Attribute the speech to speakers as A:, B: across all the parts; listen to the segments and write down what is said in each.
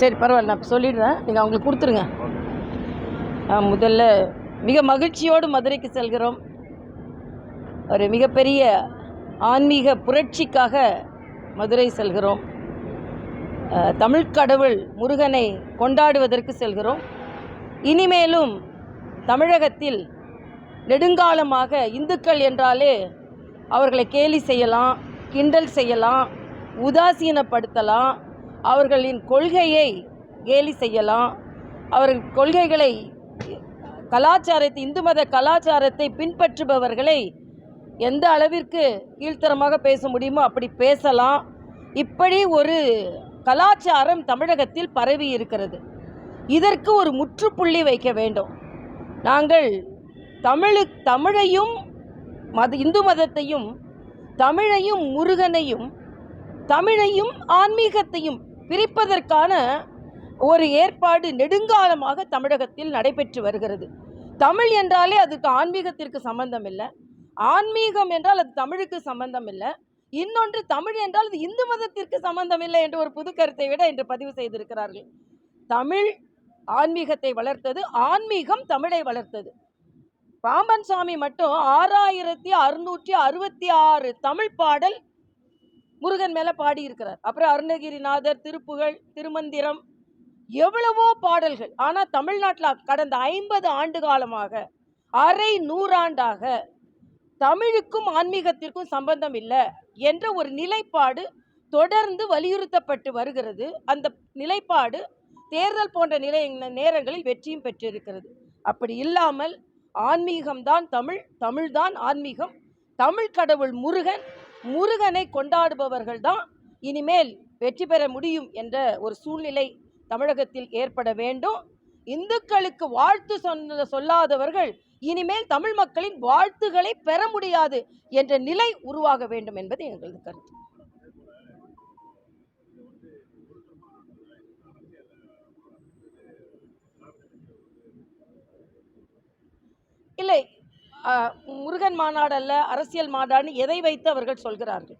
A: சரி பரவாயில்ல நான் சொல்லிடுறேன். நீங்கள் அவங்களுக்கு கொடுத்துருங்க. முதல்ல மிக மகிழ்ச்சியோடு மதுரைக்கு செல்கிறோம். ஒரு மிகப்பெரிய ஆன்மீக புரட்சிக்காக மதுரை செல்கிறோம். தமிழ் கடவுள் முருகனை கொண்டாடுவதற்கு செல்கிறோம். இனிமேலும் தமிழகத்தில் நெடுங்காலமாக இந்துக்கள் என்றாலே அவர்களை கேலி செய்யலாம் கிண்டல் செய்யலாம் உதாசீனப்படுத்தலாம் அவர்களின் கொள்கையை கேலி செய்யலாம் அவர்கள் கொள்கைகளை கலாச்சாரத்தை இந்து மத கலாச்சாரத்தை பின்பற்றுபவர்களை எந்த அளவிற்கு கீழ்த்தரமாக பேச முடியுமோ அப்படி பேசலாம். இப்படி ஒரு கலாச்சாரம் தமிழகத்தில் பரவி இருக்கிறது. இதற்கு ஒரு முற்றுப்புள்ளி வைக்க வேண்டும். நாங்கள் தமிழு தமிழையும் மத இந்து மதத்தையும் தமிழையும் முருகனையும் தமிழையும் ஆன்மீகத்தையும் பிரிப்பதற்கான ஒரு ஏற்பாடு நெடுங்காலமாக தமிழகத்தில் நடைபெற்று வருகிறது. தமிழ் என்றாலே அதுக்கு ஆன்மீகத்திற்கு சம்பந்தம் இல்லை ஆன்மீகம் என்றால் அது தமிழுக்கு சம்பந்தம் இல்லை இன்னொன்று தமிழ் என்றால் அது இந்து மதத்திற்கு சம்பந்தம் இல்லை என்ற ஒரு புது கருத்தை விட இன்று பதிவு செய்திருக்கிறார்கள். தமிழ் ஆன்மீகத்தை வளர்த்தது ஆன்மீகம் தமிழை வளர்த்தது. பாம்பன் சாமி மட்டும் ஆறாயிரத்தி அறுநூற்றி அறுபத்தி ஆறு தமிழ் பாடல் முருகன் மேலே பாடியிருக்கிறார். அப்புறம் அருணகிரிநாதர் திருப்புகழ் திருமந்திரம் எவ்வளவோ பாடல்கள். ஆனால் தமிழ்நாட்டில் கடந்த ஐம்பது ஆண்டு காலமாக அரை நூறாண்டாக தமிழுக்கும் ஆன்மீகத்திற்கும் சம்பந்தம் இல்லை என்ற ஒரு நிலைப்பாடு தொடர்ந்து வலியுறுத்தப்பட்டு வருகிறது. அந்த நிலைப்பாடு தேர்தல் போன்ற நிலை நேரங்களில் வெற்றியும் பெற்றிருக்கிறது. அப்படி இல்லாமல் ஆன்மீகம்தான் தமிழ் தமிழ்தான் ஆன்மீகம். தமிழ் கடவுள் முருகன் முருகனை கொண்டாடுபவர்கள் தான் இனிமேல் வெற்றி பெற முடியும் என்ற ஒரு சூழ்நிலை தமிழகத்தில் ஏற்பட வேண்டும். இந்துக்களுக்கு வாழ்த்து சொன்ன சொல்லாதவர்கள் இனிமேல் தமிழ் மக்களின் வாழ்த்துக்களை பெற முடியாது என்ற நிலை உருவாக வேண்டும் என்பது எங்களது கருத்து இல்லை ஆஹ், முருகன் மாநாடல்ல அரசியல் மாநாடு எதை வைத்து அவர்கள் சொல்கிறார்கள்?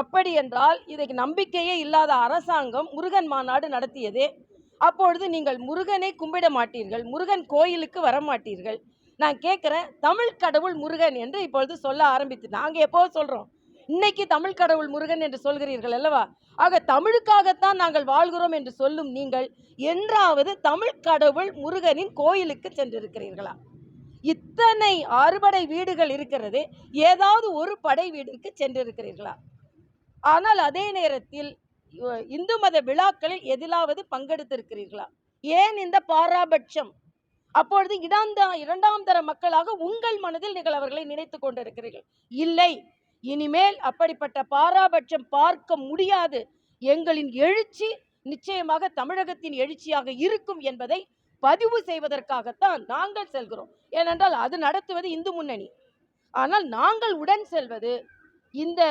A: அப்படி என்றால் இதைக்கு நம்பிக்கையே இல்லாத அரசாங்கம் முருகன் மாநாடு நடத்தியதே. அப்பொழுது நீங்கள் முருகனை கும்பிட மாட்டீர்கள் முருகன் கோயிலுக்கு வர மாட்டீர்கள். நான் கேட்குறேன் தமிழ் கடவுள் முருகன் என்று இப்பொழுது சொல்ல ஆரம்பித்து நாங்கள் எப்போ சொல்கிறோம் இன்னைக்கு தமிழ் கடவுள் முருகன் என்று சொல்கிறீர்கள் அல்லவா? ஆக தமிழுக்காகத்தான் நாங்கள் வாழ்கிறோம் என்று சொல்லும் நீங்கள் என்றாவது தமிழ் கடவுள் முருகனின் கோயிலுக்கு சென்றிருக்கிறீர்களா? இத்தனை அறுபடை வீடுகள் இருக்கிறது. ஏதாவது ஒரு படை வீடுக்கு சென்றிருக்கிறீர்களா? ஆனால் அதே நேரத்தில் இந்து மத விழாக்களில் எதிலாவது பங்கெடுத்திருக்கிறீர்களா? ஏன் இந்த பாராபட்சம்? அப்பொழுது இடாந்த இரண்டாம் தர மக்களாக உங்கள் மனதில் நீங்கள் அவர்களை நினைத்து கொண்டிருக்கிறீர்கள். இல்லை இனிமேல் அப்படிப்பட்ட பாராபட்சம் பார்க்க முடியாது. எங்களின் எழுச்சி நிச்சயமாக தமிழகத்தின் எழுச்சியாக இருக்கும் என்பதை பதிவு செய்வதற்காகத்தான் நாங்கள் செல்கிறோம். ஏனென்றால் அது நடத்துவது இந்து முன்னணி. ஆனால் நாங்கள் உடன் செல்வது இந்த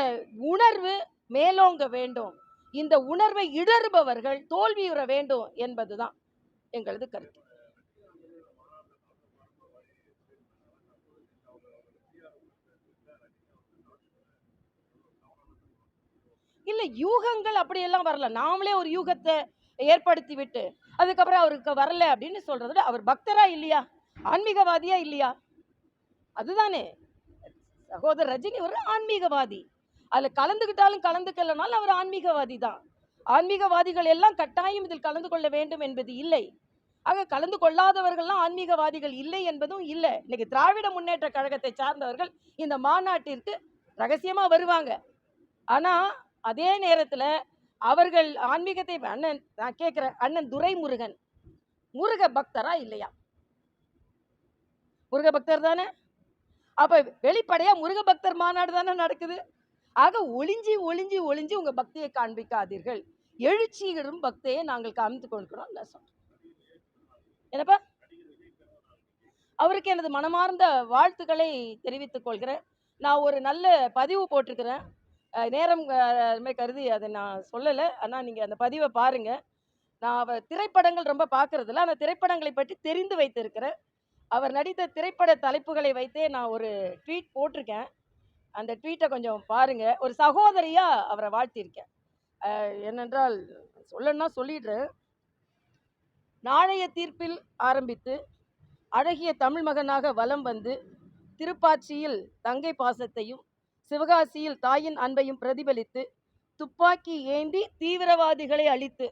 A: உணர்வு மேலோங்க வேண்டும். இந்த உணர்வை இடறுபவர்கள் தோல்வியுற வேண்டும் என்பதுதான் எங்களது கருத்து. இல்லை யூகங்கள் அப்படியெல்லாம் வரல. நாமளே ஒரு யூகத்தை ஏற்படுத்தி விட்டு அதுக்கப்புறம் அவருக்கு வரல அப்படின்னு சொல்கிறத விட அவர் பக்தரா இல்லையா? ஆன்மீகவாதியா இல்லையா? அதுதானே. சகோதரர் ரஜினி ஒரு ஆன்மீகவாதி. அதில் கலந்துக்கிட்டாலும் கலந்துக்கலனாலும் அவர் ஆன்மீகவாதி தான். ஆன்மீகவாதிகள் எல்லாம் கட்டாயம் இதில் கலந்து கொள்ள வேண்டும் என்பது இல்லை. ஆக கலந்து கொள்ளாதவர்கள்லாம் ஆன்மீகவாதிகள் இல்லை என்பதும் இல்லை. இன்னைக்கு திராவிட முன்னேற்ற கழகத்தை சார்ந்தவர்கள் இந்த மாநாட்டிற்கு ரகசியமாக வருவாங்க. ஆனால் அதே நேரத்தில் அவர்கள் ஆன்மீகத்தை அண்ணன் நான் கேட்குறேன் அண்ணன் துரைமுருகன் முருக பக்தரா இல்லையா? முருக பக்தர் தானே? அப்போ வெளிப்படையாக முருக பக்தர் மாநாடு தானே நடக்குது? ஆக ஒளிஞ்சி ஒளிஞ்சி ஒளிஞ்சி உங்கள் பக்தியை காண்பிக்காதீர்கள். எழுச்சிகளும் பக்தியை நாங்கள் காமித்து கொள்கிறோம் நான் சொல்றேன் என்னப்பா? அவருக்கு எனது மனமார்ந்த வாழ்த்துக்களை தெரிவித்துக் கொள்கிறேன். நான் ஒரு நல்ல பதிவு போட்டிருக்கிறேன். நேரம் அதுமாதிரி கருதி அதை நான் சொல்லலை. ஆனால் நீங்கள் அந்த பதிவை பாருங்கள் நான் அவர் திரைப்படங்கள் ரொம்ப பார்க்குறதில்ல அந்த திரைப்படங்களை பற்றி தெரிந்து வைத்திருக்கிறேன். அவர் நடித்த திரைப்பட தலைப்புகளை வைத்தே நான் ஒரு ட்வீட் போட்டிருக்கேன். அந்த ட்வீட்டை கொஞ்சம் பாருங்கள் ஒரு சகோதரியாக அவரை வாழ்த்தியிருக்கேன். ஏனென்றால் என்னென்றால் சொல்லணும்னா சொல்லிடுறேன். நாளைய தீர்ப்பில் ஆரம்பித்து அழகிய தமிழ் மகனாக வலம் வந்து திருப்பாச்சியில் தங்கை பாசத்தையும் சிவகாசியில் தாயின் அன்பையும் பிரதிபலித்து துப்பாக்கி ஏந்தி தீவிரவாதிகளை அழித்து.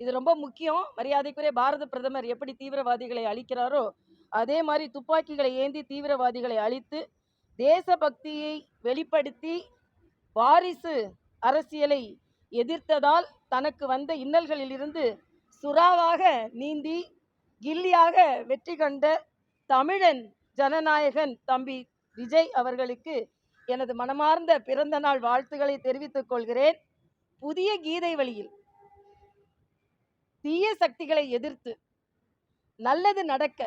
A: இது ரொம்ப முக்கியம். மரியாதைக்குரிய பாரத பிரதமர் எப்படி தீவிரவாதிகளை அழிக்கிறாரோ அதே மாதிரி துப்பாக்கிகளை ஏந்தி தீவிரவாதிகளை அழித்து தேசபக்தியை வெளிப்படுத்தி வாரிசு அரசியலை எதிர்த்ததால் தனக்கு வந்த இன்னல்களிலிருந்து சுறாவாக நீந்தி கில்லியாக வெற்றி கண்ட தமிழன் ஜனநாயகன் தம்பி விஜய் அவர்களுக்கு எனது மனமார்ந்த பிறந்த நாள் வாழ்த்துக்களை தெரிவித்துக் கொள்கிறேன். புதிய கீதை வழியில். தீய சக்திகளை எதிர்த்து நல்லது நடக்க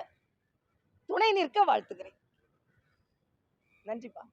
A: துணை நிற்க வாழ்த்துகிறேன். நன்றிப்பா.